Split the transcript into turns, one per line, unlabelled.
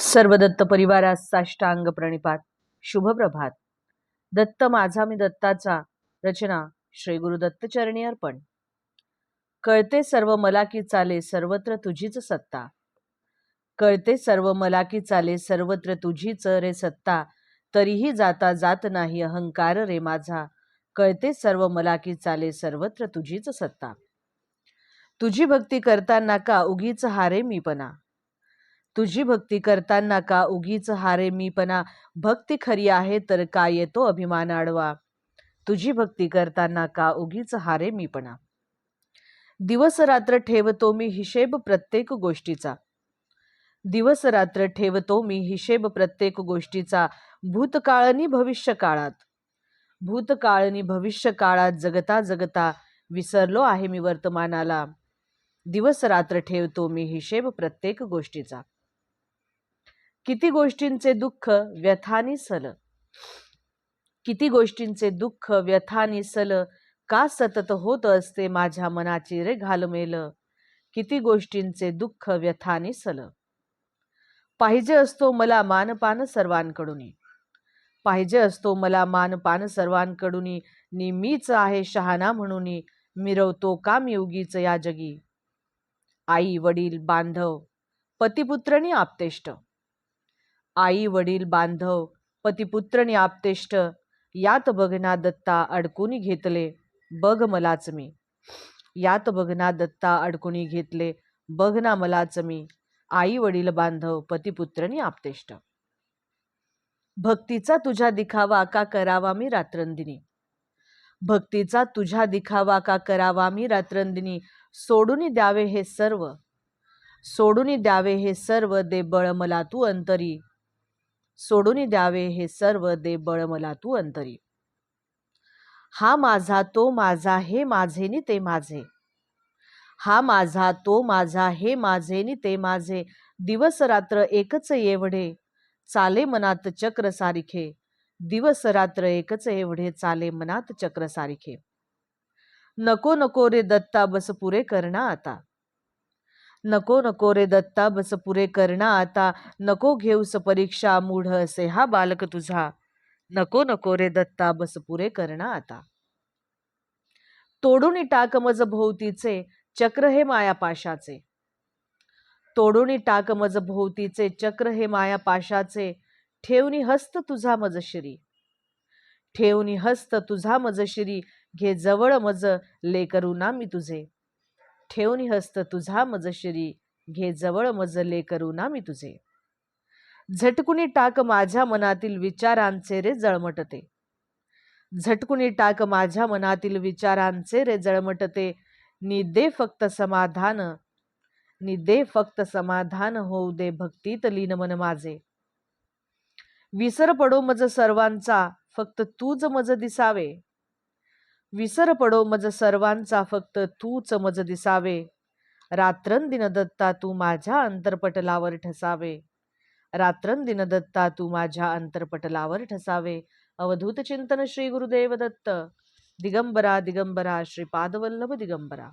सर्व दत्त परिवारास साष्टांग प्रणिपात. शुभप्रभात दत्त माझा मी दत्ताचा. रचना श्री गुरु दत्तचरणी अर्पण. कळते सर्व मला की चाले सर्वत्र तुझीच सत्ता. कळते सर्व मला की चाले सर्वत्र तुझीच रे सत्ता. तरीही जाता जात नाही अहंकार रे माझा. कळते सर्व मला की चाले सर्वत्र तुझीच सत्ता. तुझी भक्ती करताना का उगीच हारे मीपणा तुझी भक्ती करताना का उगीच हारे मीपणा भक्ती खरी आहे तर काय येतो अभिमान आडवा? तुझी भक्ती करताना का उगीच हारे मीपणा दिवस रात्र ठेवतो मी हिशेब प्रत्येक गोष्टीचा. दिवस रात्र ठेवतो मी हिशेब प्रत्येक गोष्टीचा. भूतकाळनी भविष्य काळात. भूतकाळनी भविष्य काळात जगता जगता विसरलो आहे मी वर्तमानाला. दिवस रात्र ठेवतो मी हिशेब प्रत्येक गोष्टीचा. किती गोष्टींचे दुःख व्यथानी सल? किती गोष्टींचे दुःख व्यथानी सल? का सतत होत असते माझ्या मनाची रे घालमेल? किती गोष्टींचे दुःख व्यथानी सल? पाहिजे असतो मला मानपान सर्वांकडून. पाहिजे असतो मला मानपान सर्वांकडून. नि मीच आहे शहाणा म्हणून. मिरवतो का मी उगीच या जगी? आई वडील बांधव पतिपुत्रणी आपतेष्ट. आई वडील बांधव पतिपुत्रणी आपतेष्ट यात बघना दत्ता अडकून घेतले बघ मलाच मी. यात बघना दत्ता अडकुनी घेतले बघ ना मलाच मी. आई वडील बांधव पतिपुत्रणी आपतेष्ट. भक्तीचा तुझ्या दिखावा का करावा मी रात्रंदिनी? भक्तीचा तुझ्या दिखावा का करावा मी रात्रंदिनी? सोडून द्यावे हे सर्व. सोडून द्यावे हे सर्व दे बळ मला तू अंतरी. सोडून द्यावे हे सर्व दे बळ मला तू अंतरी. हा माझा तो माझा हे माझे नि ते माझे. हा माझा तो माझा हे माझे नि ते माझे. दिवस रात्र एकच एवढे चाले मनात चक्र सारिखे. दिवस रात्र एकच एवढे चाले मनात चक्र सारिखे. नको नको रे दत्ता बस पुरे करणा आता. नको नको रे दत्ता बस पुरे करणा आता. नको घेऊस परीक्षा मूढ असे. हा बालक तुझा. नको नको रे दत्ता बस पुरे करणा आता. तोडून टाक मज भोवतीचे चक्र हे माया पाशाचे. तोडून टाक मज भोवतीचे चक्र हे माया पाशाचे. ठेवनी हस्त तुझा मजशिरी ठेवनी हस्त तुझा मजशिरी घे जवळ मज ले करू ना मी तुझे. ठेवून हस्त तुझा मजशिरी घे जवळ मज ले करू ना मी तुझे. झटकुनी टाक माझ्या मनातील विचारांचे रे जळमटते. झटकुनी टाक माझ्या मनातील विचारांचे रे जळमटते. नि दे फक्त समाधान नि दे फक्त समाधान होऊ दे भक्तीत लीन मन माझे. विसर पडो मज सर्वांचा फक्त तूच मज दिसावे. विसर पडो मज सर्वांचा फक्त तूच मज दिसावे. रात्रंदिन दत्ता तू माझ्या अंतरपटलावर ठसावे. रात्रंदिन दत्ता तू माझ्या अंतरपटलावर ठसावे. अवधूत चिंतन श्री गुरुदेव दत्त. दिगंबरा दिगंबरा श्री पादवल्लभ दिगंबरा.